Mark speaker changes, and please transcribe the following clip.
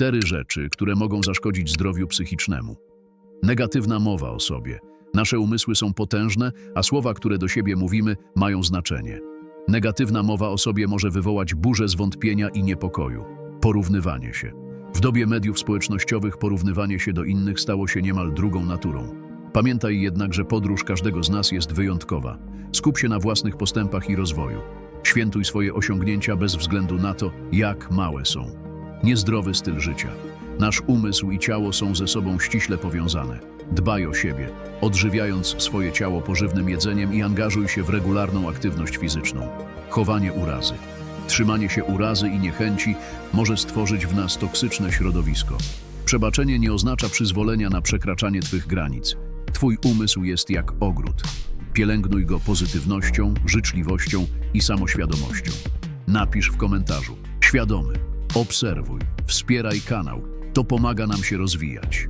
Speaker 1: Cztery rzeczy, które mogą zaszkodzić zdrowiu psychicznemu. Negatywna mowa o sobie. Nasze umysły są potężne, a słowa, które do siebie mówimy, mają znaczenie. Negatywna mowa o sobie może wywołać burzę zwątpienia i niepokoju. Porównywanie się. W dobie mediów społecznościowych porównywanie się do innych stało się niemal drugą naturą. Pamiętaj jednak, że podróż każdego z nas jest wyjątkowa. Skup się na własnych postępach i rozwoju. Świętuj swoje osiągnięcia bez względu na to, jak małe są. Niezdrowy styl życia. Nasz umysł i ciało są ze sobą ściśle powiązane. Dbaj o siebie, odżywiając swoje ciało pożywnym jedzeniem i angażuj się w regularną aktywność fizyczną. Chowanie urazy. Trzymanie się urazy i niechęci może stworzyć w nas toksyczne środowisko. Przebaczenie nie oznacza przyzwolenia na przekraczanie Twych granic. Twój umysł jest jak ogród. Pielęgnuj go pozytywnością, życzliwością i samoświadomością. Napisz w komentarzu. Świadomy. Obserwuj. Wspieraj kanał. To pomaga nam się rozwijać.